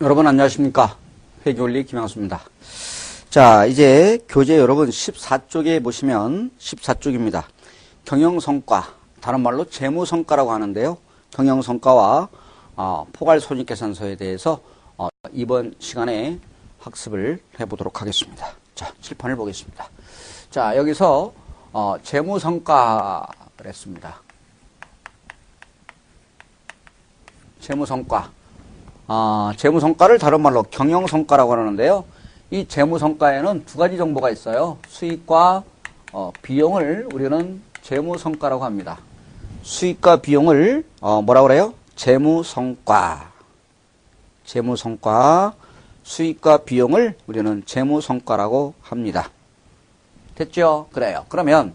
여러분 안녕하십니까? 회계원리 김양수입니다. 자 이제 교재 여러분 14쪽에 보시면 14쪽입니다. 경영성과 다른 말로 재무성과라고 하는데요. 경영성과와 어, 포괄손익계산서에 대해서 어, 이번 시간에 학습을 해보도록 하겠습니다. 자 칠판을 보겠습니다. 자 여기서 어, 재무성과를 했습니다. 재무성과 아, 재무 성과를 다른 말로 경영 성과라고 하는데요. 이 재무 성과에는 두 가지 정보가 있어요. 수익과 어, 비용을 우리는 재무 성과라고 합니다. 수익과 비용을 어, 뭐라고 그래요? 재무 성과. 재무 성과, 수익과 비용을 우리는 재무 성과라고 합니다. 됐죠? 그래요. 그러면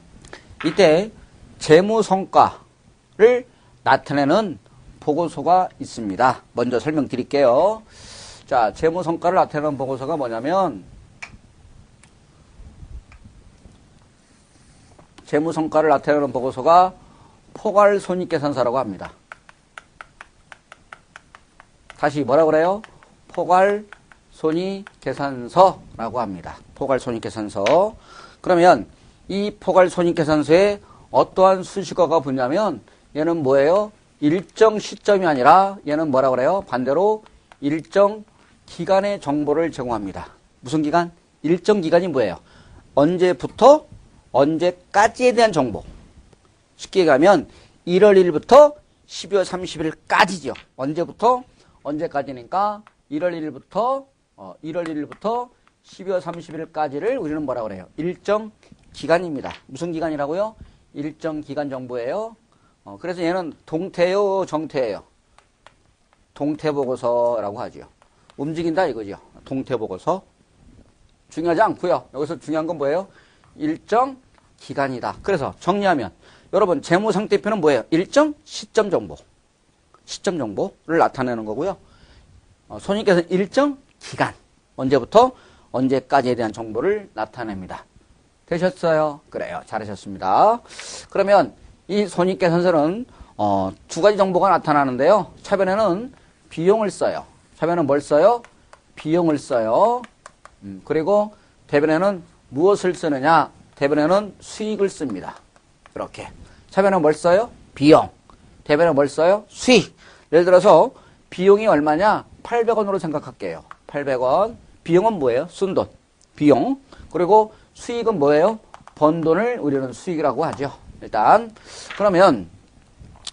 이때 재무 성과를 나타내는 보고서가 있습니다. 먼저 설명드릴게요. 자, 재무 성과를 나타내는 보고서가 뭐냐면 재무 성과를 나타내는 보고서가 포괄 손익계산서라고 합니다. 다시 뭐라 그래요? 포괄 손익계산서라고 합니다. 포괄 손익계산서. 그러면 이 포괄 손익계산서에 어떠한 수식어가 붙냐면 얘는 뭐예요? 일정 시점이 아니라 얘는 뭐라 그래요? 반대로 일정 기간의 정보를 제공합니다. 무슨 기간? 일정 기간이 뭐예요? 언제부터 언제까지에 대한 정보. 쉽게 가면 1월 1일부터 12월 30일까지죠. 언제부터 언제까지니까 1월 1일부터 어, 1월 1일부터 12월 30일까지를 우리는 뭐라 그래요? 일정 기간입니다. 무슨 기간이라고요? 일정 기간 정보예요. 어, 그래서 얘는 동태요, 정태예요. 동태보고서라고 하죠. 움직인다 이거죠. 동태보고서. 중요하지 않고요. 여기서 중요한 건 뭐예요? 일정 기간이다. 그래서 정리하면 여러분 재무상태표는 뭐예요? 일정 시점 정보. 시점 정보를 나타내는 거고요. 어, 손익계산 일정 기간. 언제부터 언제까지에 대한 정보를 나타냅니다. 되셨어요? 그래요. 잘하셨습니다. 그러면 이 손익계산서는 어, 두 가지 정보가 나타나는데요. 차변에는 비용을 써요. 차변은 뭘 써요? 비용을 써요. 음, 그리고 대변에는 무엇을 쓰느냐? 대변에는 수익을 씁니다. 이렇게. 차변은 뭘 써요? 비용. 대변은 뭘 써요? 수익. 예를 들어서 비용이 얼마냐? 800원으로 생각할게요. 800원. 비용은 뭐예요? 순돈. 비용. 그리고 수익은 뭐예요? 번 돈을 우리는 수익이라고 하죠. 일단 그러면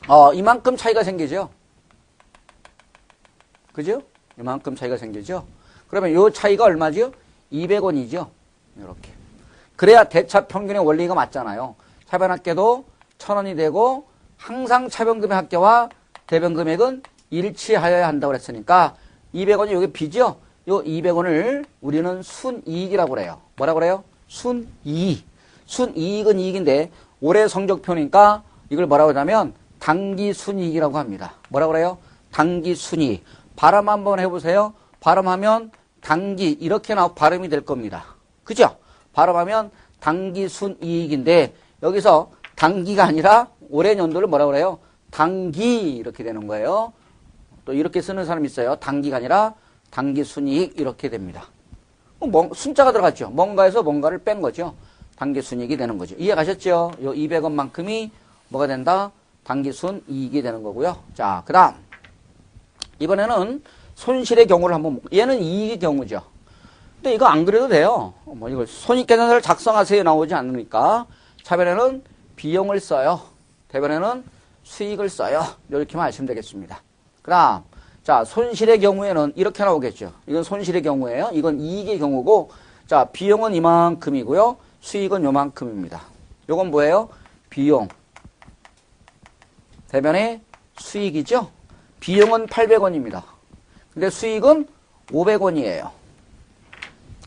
어, 이만큼 차이가 생기죠. 그죠? 이만큼 차이가 생기죠. 그러면 이 차이가 얼마죠? 200원이죠. 이렇게. 그래야 대차 평균의 원리가 맞잖아요. 차변학계도 1000원이 되고 항상 차변금액 학계와 대변 금액은 일치하여야 한다고 그랬으니까 200원이 여기 비죠? 요 200원을 우리는 순이익이라고 그래요. 뭐라고 그래요? 순이익. 순이익은 이익인데 올해 성적표니까 이걸 뭐라고 하냐면 단기 순이익이라고 합니다. 뭐라고 그래요? 단기 순이익. 발음 한번 해보세요. 발음하면 단기 이렇게 나오 발음이 될 겁니다. 그죠? 발음하면 단기 순이익인데 여기서 단기가 아니라 올해 연도를 뭐라고 그래요? 단기 이렇게 되는 거예요. 또 이렇게 쓰는 사람이 있어요. 단기가 아니라 단기 순이익 이렇게 됩니다. 뭐, 순자가 들어갔죠. 뭔가에서 뭔가를 뺀 거죠. 단기순이익이 되는 거죠. 이해 가셨죠? 요 200원만큼이 뭐가 된다? 단기순 이익이 되는 거고요. 자, 그 다음. 이번에는 손실의 경우를 한번, 얘는 이익의 경우죠. 근데 이거 안 그래도 돼요. 뭐 이걸 손익계산서를 작성하세요 나오지 않으니까 차변에는 비용을 써요. 대변에는 수익을 써요. 이렇게만 하시면 되겠습니다. 그 다음. 자, 손실의 경우에는 이렇게 나오겠죠. 이건 손실의 경우예요. 이건 이익의 경우고, 자, 비용은 이만큼이고요. 수익은 요만큼입니다. 요건 뭐예요? 비용. 대변의 수익이죠? 비용은 800원입니다. 근데 수익은 500원이에요.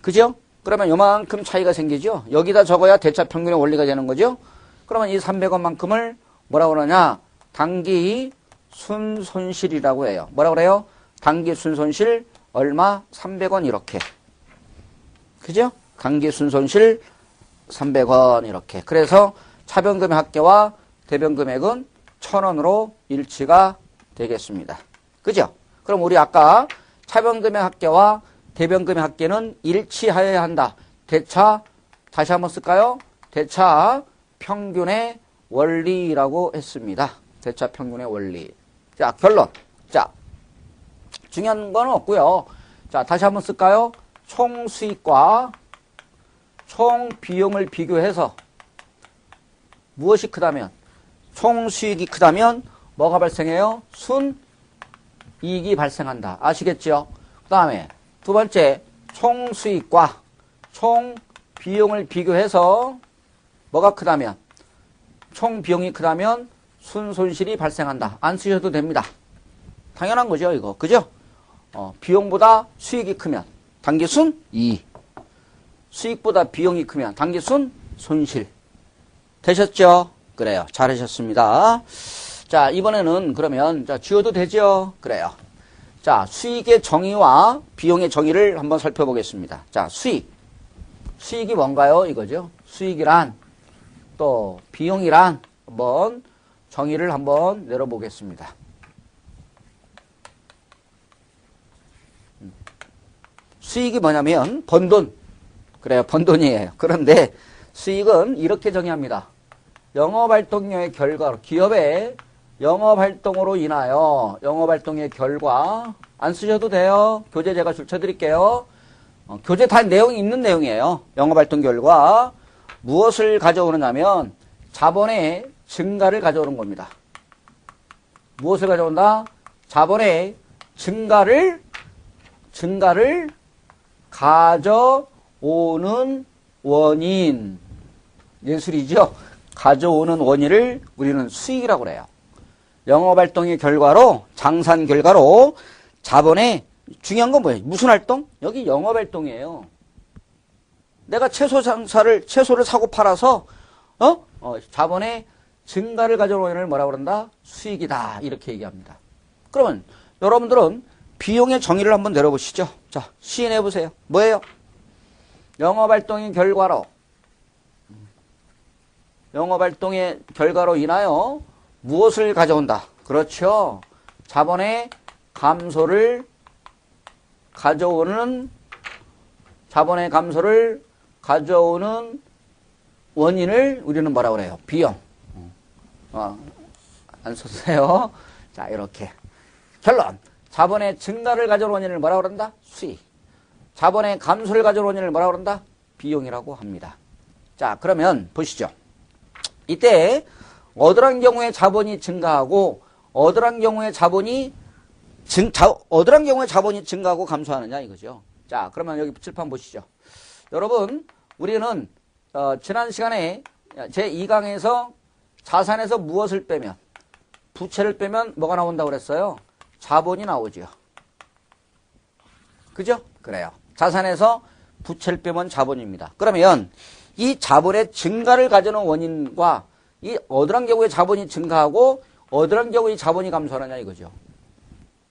그죠? 그러면 요만큼 차이가 생기죠? 여기다 적어야 대차 평균의 원리가 되는 거죠? 그러면 이 300원만큼을 뭐라고 그러냐? 단기 순손실이라고 해요. 뭐라고 그래요? 단기 순손실 얼마? 300원 이렇게. 그죠? 단기 순손실 300원 이렇게. 그래서 차변금액 합계와 대변금액은 1000원으로 일치가 되겠습니다. 그죠? 그럼 우리 아까 차변금의 합계와 대변금의 합계는 일치하여야 한다. 대차 다시 한번 쓸까요? 대차 평균의 원리라고 했습니다. 대차 평균의 원리. 자, 결론. 자, 중요한 건 없고요. 자, 다시 한번 쓸까요? 총 수익과 총 비용을 비교해서 무엇이 크다면 총 수익이 크다면 뭐가 발생해요? 순 이익이 발생한다. 아시겠죠? 그 다음에 두 번째 총 수익과 총 비용을 비교해서 뭐가 크다면 총 비용이 크다면 순 손실이 발생한다. 안 쓰셔도 됩니다. 당연한 거죠, 이거. 그죠? 어, 비용보다 수익이 크면 단기순 이익. 수익보다 비용이 크면 단기순 손실. 되셨죠? 그래요. 잘하셨습니다. 자, 이번에는 그러면 자, 지워도 되죠? 그래요. 자, 수익의 정의와 비용의 정의를 한번 살펴보겠습니다. 자, 수익. 수익이 뭔가요? 이거죠. 수익이란 또 비용이란 한번 정의를 한번 내려보겠습니다. 수익이 뭐냐면 번 돈. 그래요. 번 돈이에요. 그런데 수익은 이렇게 정의합니다. 영업활동의 결과로 기업의 영업활동으로 인하여 영업활동의 결과 안 쓰셔도 돼요. 교재 제가 줄쳐드릴게요. 어, 교재 다 내용이 있는 내용이에요. 영업활동 결과 무엇을 가져오느냐면 자본의 증가를 가져오는 겁니다. 무엇을 가져온다? 자본의 증가를 증가를 가져 오는 원인 예술이죠. 가져오는 원인을 우리는 수익이라고 그래요. 영업활동의 결과로 장산 결과로 자본의 중요한 건 뭐예요? 무슨 활동? 여기 영업활동이에요. 내가 채소 장사를 채소를 사고 팔아서 어? 어 자본의 증가를 가져오는 원인을 뭐라고 그런다? 수익이다 이렇게 얘기합니다. 그러면 여러분들은 비용의 정의를 한번 내려보시죠. 자 시인해 보세요. 뭐예요? 영업활동의 결과로 영업활동의 결과로 인하여 무엇을 가져온다? 그렇죠. 자본의 감소를 가져오는 자본의 감소를 가져오는 원인을 우리는 뭐라고 그래요? 비용. 어, 안 썼어요. 자, 이렇게. 결론. 자본의 증가를 가져오는 원인을 뭐라고 그런다? 수익. 자본의 감소를 가져오는 원인을 뭐라고 그런다? 비용이라고 합니다. 자, 그러면 보시죠. 이때 어떠한 경우에 자본이 증가하고 어떠한 경우에 자본이 증, 자, 어떠한 경우에 자본이 증가하고 감소하느냐 이거죠. 자, 그러면 여기 칠판 보시죠. 여러분, 우리는 어, 지난 시간에 제 2강에서 자산에서 무엇을 빼면 부채를 빼면 뭐가 나온다고 그랬어요? 자본이 나오죠. 그죠? 그래요. 자산에서 부채를 빼면 자본입니다. 그러면 이 자본의 증가를 가져오는 원인과 이 어떠한 경우에 자본이 증가하고 어떠한 경우에 자본이 감소하느냐 이거죠.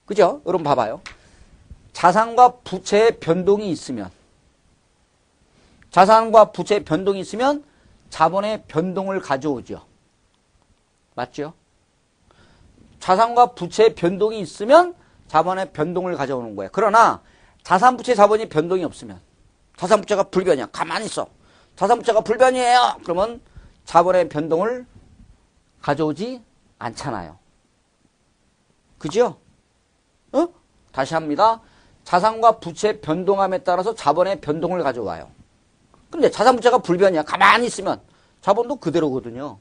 그죠? 여러분 봐봐요. 자산과 부채의 변동이 있으면 자산과 부채의 변동이 있으면 자본의 변동을 가져오죠. 맞죠? 자산과 부채의 변동이 있으면 자본의 변동을 가져오는 거예요. 그러나 자산 부채 자본이 변동이 없으면 자산 부채가 불변이야. 가만히 있어. 자산 부채가 불변이에요. 그러면 자본의 변동을 가져오지 않잖아요. 그죠? 어? 다시 합니다. 자산과 부채 변동함에 따라서 자본의 변동을 가져와요. 근데 자산 부채가 불변이야. 가만히 있으면 자본도 그대로거든요.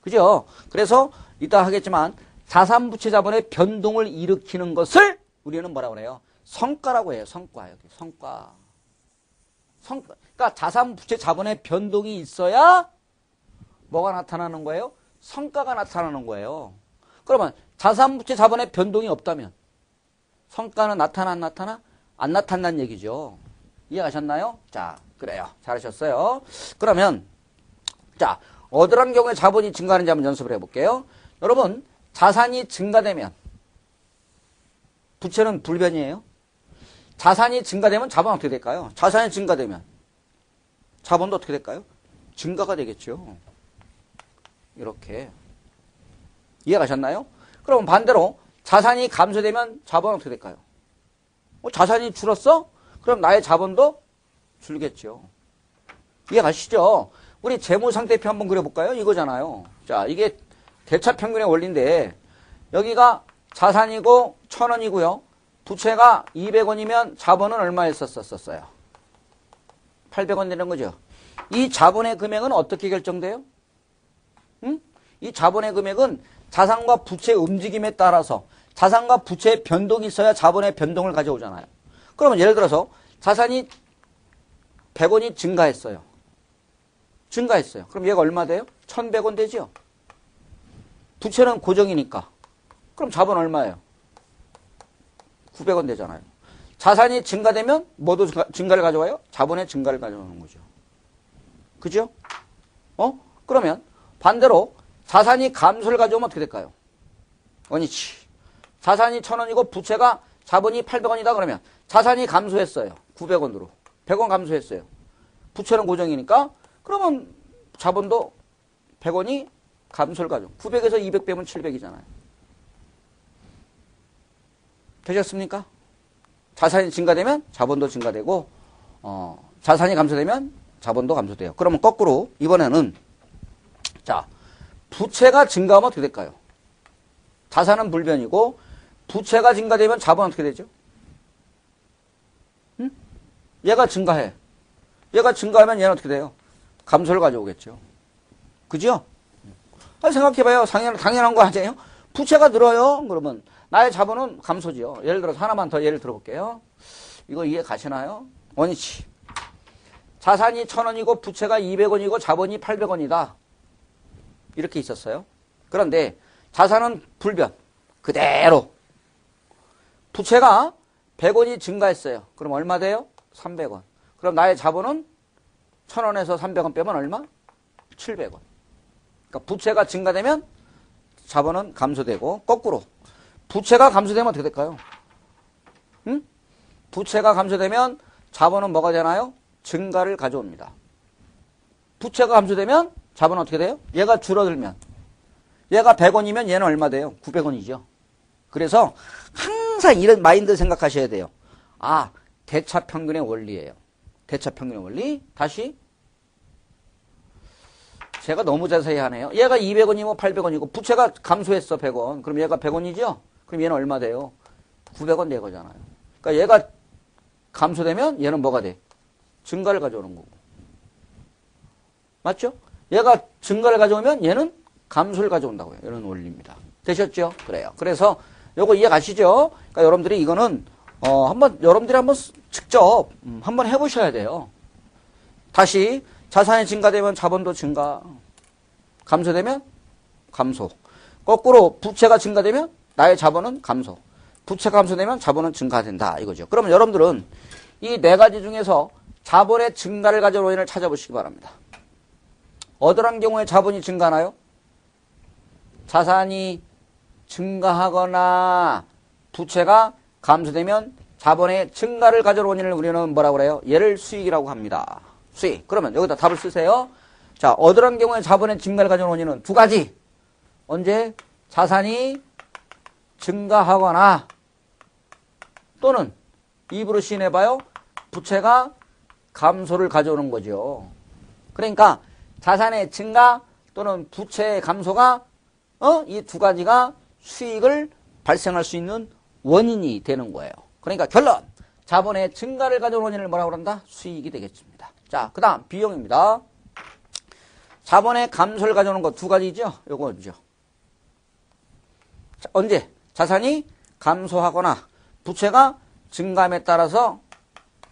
그죠? 그래서 이따 하겠지만 자산 부채 자본의 변동을 일으키는 것을 우리는 뭐라고 그래요? 성과라고 해요. 성과 여기 성과. 성과. 그러니까 자산 부채 자본의 변동이 있어야 뭐가 나타나는 거예요? 성과가 나타나는 거예요. 그러면 자산 부채 자본의 변동이 없다면 성과는 나타나 안 나타나? 안 나타난다는 얘기죠. 이해가셨나요? 자, 그래요. 잘하셨어요. 그러면 자, 어떠한 경우에 자본이 증가하는지 한번 연습을 해볼게요. 여러분, 자산이 증가되면 부채는 불변이에요. 자산이 증가되면 자본은 어떻게 될까요? 자산이 증가되면 자본도 어떻게 될까요? 증가가 되겠죠. 이렇게. 이해가셨나요? 그럼 반대로 자산이 감소되면 자본은 어떻게 될까요? 어, 자산이 줄었어? 그럼 나의 자본도 줄겠죠. 이해 가시죠? 우리 재무상태표 한번 그려볼까요? 이거잖아요. 자, 이게 대차평균의 원리인데 여기가 자산이고 천 원이고요. 부채가 200원이면 자본은 얼마였었었어요? 800원 되는 거죠. 이 자본의 금액은 어떻게 결정돼요? 응? 이 자본의 금액은 자산과 부채의 움직임에 따라서 자산과 부채의 변동이 있어야 자본의 변동을 가져오잖아요. 그러면 예를 들어서 자산이 100원이 증가했어요. 증가했어요. 그럼 얘가 얼마 돼요? 1100원 되죠? 부채는 고정이니까. 그럼 자본 얼마예요? 900원 되잖아요. 자산이 증가되면 뭐도 증가, 증가 를 가져와요? 자본의 증가를 가져오는 거죠. 그죠? 어? 그러면 반대로 자산이 감소를 가져오면 어떻게 될까요? 원위치. 자산이 1000원이고 부채가 자본이 800원이다 그러면 자산이 감소했어요. 900원으로. 100원 감소했어요. 부채는 고정이니까 그러면 자본도 100원이 감소를 가져. 900에서 200 빼면 700이잖아요. 되셨습니까? 자산이 증가되면 자본도 증가되고 어, 자산이 감소되면 자본도 감소돼요. 그러면 거꾸로 이번에는 자 부채가 증가하면 어떻게 될까요? 자산은 불변이고 부채가 증가되면 자본은 어떻게 되죠? 응? 얘가 증가해. 얘가 증가하면 얘는 어떻게 돼요? 감소를 가져오겠죠. 그죠? 아, 생각해봐요. 당연, 당연한 거 아니에요? 부채가 늘어요. 그러면 나의 자본은 감소죠. 예를 들어서 하나만 더 예를 들어볼게요. 이거 이해 가시나요? 원위치. 자산이 1000원이고 부채가 200원이고 자본이 800원이다. 이렇게 있었어요. 그런데 자산은 불변. 그대로. 부채가 100원이 증가했어요. 그럼 얼마 돼요? 300원. 그럼 나의 자본은 1000원에서 300원 빼면 얼마? 700원. 그러니까 부채가 증가되면 자본은 감소되고 거꾸로 부채가 감소되면 어떻게 될까요? 응? 부채가 감소되면 자본은 뭐가 되나요? 증가를 가져옵니다. 부채가 감소되면 자본은 어떻게 돼요? 얘가 줄어들면 얘가 100원이면 얘는 얼마 돼요? 900원이죠. 그래서 항상 이런 마인드 생각하셔야 돼요. 아, 대차평균의 원리예요. 대차평균의 원리. 다시 제가 너무 자세히 하네요. 얘가 200원이고 800원이고 부채가 감소했어 100원. 그럼 얘가 100원이죠? 그럼 얘는 얼마 돼요? 900원 되거잖아요. 그러니까 얘가 감소되면 얘는 뭐가 돼? 증가를 가져오는 거고. 맞죠? 얘가 증가를 가져오면 얘는 감소를 가져온다고요. 이런 원리입니다. 되셨죠? 그래요. 그래서 요거 이해 가시죠? 그러니까 여러분들이 이거는 어 한번 여러분들이 한번 직접 음, 한번 해보셔야 돼요. 다시 자산이 증가되면 자본도 증가, 감소되면 감소. 거꾸로 부채가 증가되면 나의 자본은 감소. 부채가 감소되면 자본은 증가된다 이거죠. 그러면 여러분들은 이 네 가지 중에서 자본의 증가를 가져온 원인을 찾아보시기 바랍니다. 어떠한 경우에 자본이 증가하나요? 자산이 증가하거나 부채가 감소되면 자본의 증가를 가져온 원인을 우리는 뭐라고 그래요? 얘를 수익이라고 합니다. 수익. 그러면 여기다 답을 쓰세요. 자, 어떠한 경우에 자본의 증가를 가져온 원인은 두 가지. 언제? 자산이 증가하거나 또는 입으로 시인해봐요. 부채가 감소를 가져오는 거죠. 그러니까 자산의 증가 또는 부채의 감소가 어? 이 두 가지가 수익을 발생할 수 있는 원인이 되는 거예요. 그러니까 결론. 자본의 증가를 가져온 원인을 뭐라고 그런다? 수익이 되겠습니다. 자, 그 다음 비용입니다. 자본의 감소를 가져오는 거두 가지죠? 요거죠. 자, 언제? 자산이 감소하거나 부채가 증감에 따라서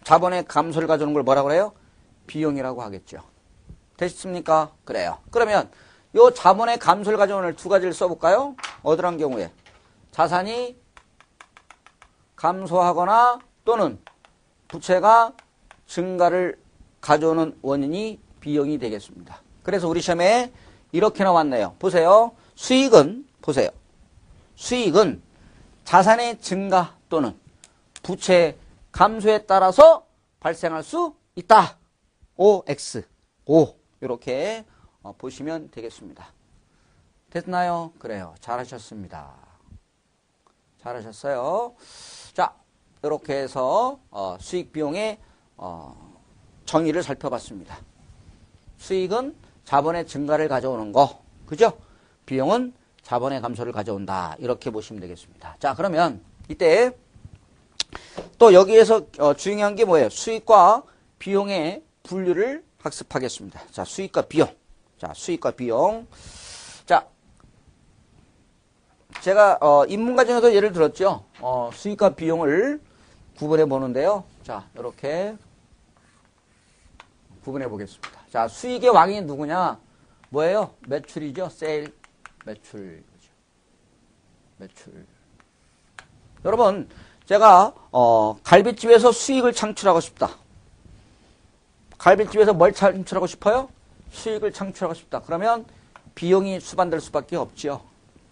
자본의 감소를 가져오는 걸 뭐라고 그래요? 비용이라고 하겠죠. 되셨습니까? 그래요. 그러면 요 자본의 감소를 가져오는 두 가지를 써볼까요? 어떠한 경우에? 자산이 감소하거나 또는 부채가 증가를 가져오는 원인이 비용이 되겠습니다. 그래서 우리 시험에 이렇게 나왔네요. 보세요. 수익은 보세요. 수익은 자산의 증가 또는 부채 감소에 따라서 발생할 수 있다. OX, O 이렇게 어, 보시면 되겠습니다. 됐나요? 그래요. 잘하셨습니다. 잘하셨어요. 자, 이렇게 해서 어, 수익 비용의 어, 정의를 살펴봤습니다. 수익은 자본의 증가를 가져오는 거, 그죠? 비용은 자본의 감소를 가져온다. 이렇게 보시면 되겠습니다. 자, 그러면 이때 또 여기에서 어, 중요한 게 뭐예요? 수익과 비용의 분류를 학습하겠습니다. 자, 수익과 비용. 자, 수익과 비용. 자, 제가 어, 인문과 중에서 예를 들었죠. 어, 수익과 비용을 구분해 보는데요. 자, 이렇게 구분해 보겠습니다. 자, 수익의 왕이 누구냐? 뭐예요? 매출이죠. 세일, 매출. 매출. 여러분, 제가 어, 갈비집에서 수익을 창출하고 싶다. 갈비집에서 뭘 창출하고 싶어요? 수익을 창출하고 싶다. 그러면 비용이 수반될 수밖에 없지요.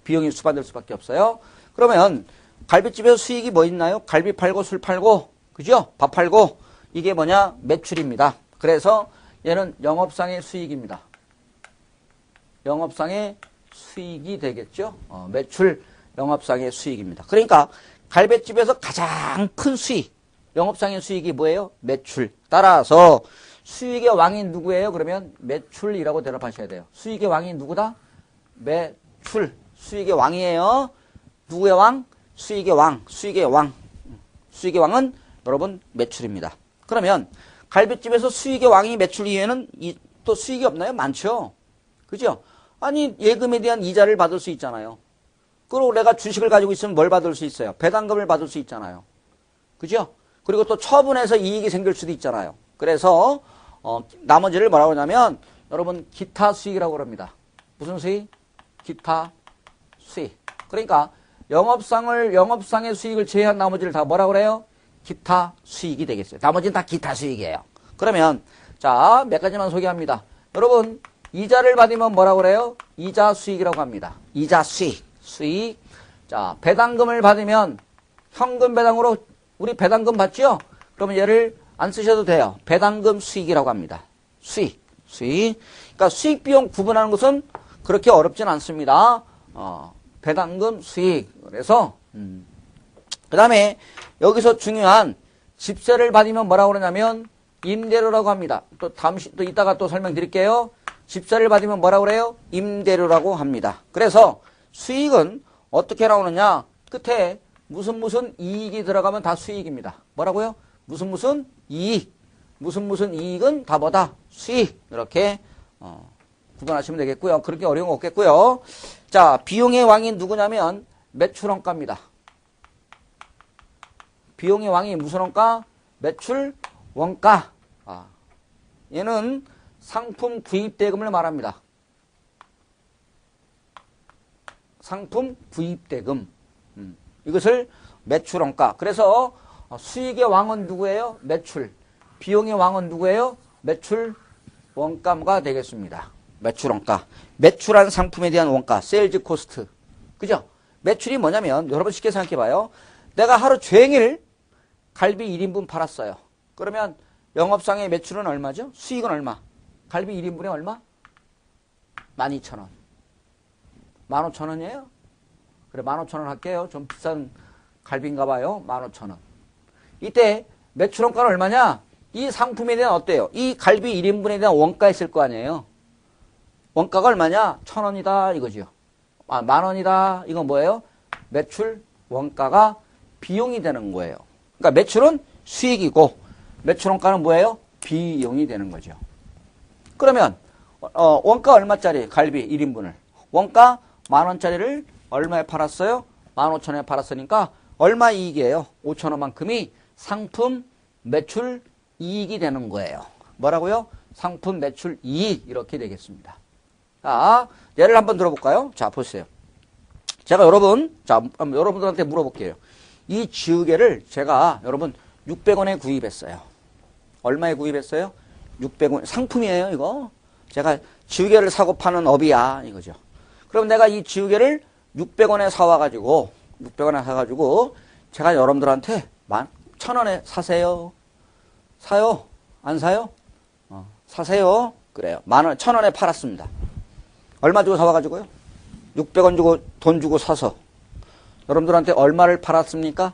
비용이 수반될 수밖에 없어요. 그러면 갈비집에서 수익이 뭐 있나요? 갈비 팔고 술 팔고 그죠? 밥 팔고 이게 뭐냐? 매출입니다. 그래서 얘는 영업상의 수익입니다. 영업상의 수익이 되겠죠. 어, 매출 영업상의 수익입니다. 그러니까 갈비집에서 가장 큰 수익, 영업상의 수익이 뭐예요? 매출. 따라서 수익의 왕이 누구예요? 그러면 매출이라고 대답하셔야 돼요. 수익의 왕이 누구다? 매출. 수익의 왕이에요. 누구의 왕? 수익의 왕. 수익의 왕. 수익의 왕은 여러분 매출입니다. 그러면 갈비집에서 수익의 왕이 매출 이외에는 이, 또 수익이 없나요? 많죠. 그죠? 아니 예금에 대한 이자를 받을 수 있잖아요. 그리고 내가 주식을 가지고 있으면 뭘 받을 수 있어요? 배당금을 받을 수 있잖아요. 그죠? 그리고 또 처분해서 이익이 생길 수도 있잖아요. 그래서 어, 나머지를 뭐라고 하냐면 여러분 기타 수익이라고 합니다. 무슨 수익? 기타 수익. 그러니까 영업상을 영업상의 수익을 제외한 나머지를 다 뭐라고 그래요? 기타 수익이 되겠어요. 나머지는 다 기타 수익이에요. 그러면 자, 몇 가지만 소개합니다. 여러분, 이자를 받으면 뭐라고 그래요? 이자 수익이라고 합니다. 이자 수익. 수익. 자, 배당금을 받으면 현금 배당으로 우리 배당금 받죠? 그러면 얘를 안 쓰셔도 돼요. 배당금 수익이라고 합니다. 수익. 수익. 그러니까 수익 비용 구분하는 것은 그렇게 어렵진 않습니다. 어, 배당금 수익. 그래서 음. 그다음에 여기서 중요한 집세를 받으면 뭐라고 그러냐면 임대료라고 합니다. 또 다음 시, 또 이따가 또 설명드릴게요. 집세를 받으면 뭐라고 그래요? 임대료라고 합니다. 그래서 수익은 어떻게 나오느냐? 끝에 무슨 무슨 이익이 들어가면 다 수익입니다. 뭐라고요? 무슨 무슨 이익. 무슨 무슨 이익은 다 뭐다? 수익. 이렇게 어, 구분하시면 되겠고요. 그렇게 어려운 거 없겠고요. 자, 비용의 왕이 누구냐면 매출 원가입니다. 비용의 왕이 무슨 원가? 매출 원가. 아, 얘는 상품 구입 대금을 말합니다. 상품 구입 대금. 음, 이것을 매출 원가. 그래서 어, 수익의 왕은 누구예요? 매출. 비용의 왕은 누구예요? 매출 원가가 되겠습니다. 매출 원가. 매출한 상품에 대한 원가, 세일즈 코스트. 그죠? 매출이 뭐냐면 여러분 쉽게 생각해 봐요. 내가 하루 종일 갈비 1인분 팔았어요. 그러면 영업상의 매출은 얼마죠? 수익은 얼마? 갈비 1인분에 얼마? 12,000원. 15,000원이에요? 그래 15,000원 할게요. 좀 비싼 갈비인가 봐요. 15,000원. 이때 매출 원가는 얼마냐? 이 상품에 대한 어때요? 이 갈비 1인분에 대한 원가 있을 거 아니에요? 원가가 얼마냐? 1,000원이다 이거죠. 아, 만 원이다. 이건 뭐예요? 매출 원가가 비용이 되는 거예요. 그러니까 매출은 수익이고 매출 원가는 뭐예요? 비용이 되는 거죠. 그러면 어, 원가 얼마짜리 갈비 1인분을 원가 만 원짜리를 얼마에 팔았어요? 만 오천 원에 팔았으니까 얼마 이익이에요? 오천 원만큼이 상품 매출 이익이 되는 거예요. 뭐라고요? 상품 매출 이익 이렇게 되겠습니다. 자, 예를 한번 들어볼까요? 자, 보세요. 제가 여러분, 자, 여러분들한테 물어볼게요. 이 지우개를 제가 여러분 600원에 구입했어요. 얼마에 구입했어요? 600원. 상품이에요, 이거. 제가 지우개를 사고 파는 업이야, 이거죠. 그럼 내가 이 지우개를 600원에 사와가지고, 600원에 사가지고, 제가 여러분들한테 만, 천 원에 사세요. 사요? 안 사요? 어, 사세요. 그래요. 만 원, 천 원에 팔았습니다. 얼마 주고 사와가지고요? 600원 주고 돈 주고 사서 여러분들한테 얼마를 팔았습니까?